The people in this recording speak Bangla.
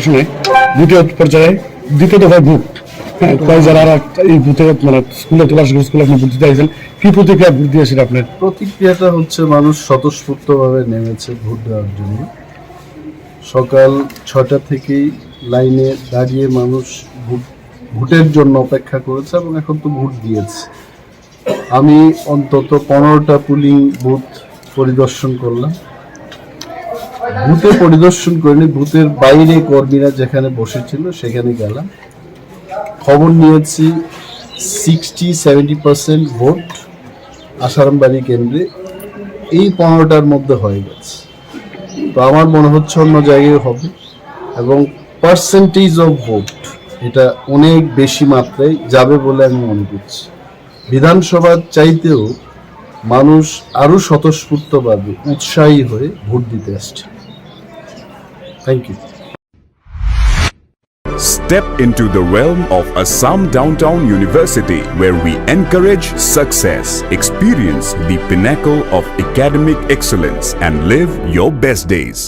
আসলে দ্বিতীয় পর্যায়ে দ্বিতীয় দফায় হ্যাঁ প্রতিক্রিয়াটা হচ্ছে মানুষ স্বতঃস্ফূর্তভাবে নেমেছে ভোট দেওয়ার জন্য। সকাল ছটা থেকেই লাইনে দাঁড়িয়ে মানুষ ভোট, ভোটের জন্য অপেক্ষা করেছে এবং এখন তো ভোট দিয়েছে। আমি অন্তত পনেরোটা পুলিং বুথ পরিদর্শন করলাম। বুথে পরিদর্শন করিনি। ভূতের বাইরে কর্মীরা যেখানে বসেছিল, সেখানে গেলাম। খবর নিয়েছি sixty seventy percent vote Asarambari কেন্দ্রে এই পনেরোটার মধ্যে হয়ে গেছে। তো আমার মনে হচ্ছে অন্য জায়গায় হবে এবং পার্সেন্টেজ অফ ভোট এটা অনেক বেশি মাত্রায় যাবে বলে আমি মনে করছি। বিধানসভার চাইতেও মানুষ আরো স্বতঃস্ফূর্তভাবে উৎসাহী হয়ে ভোট দিতে আসছে thank you Step into the realm of Assam Downtown University, where we encourage success, experience the pinnacle of academic excellence, and live your best days.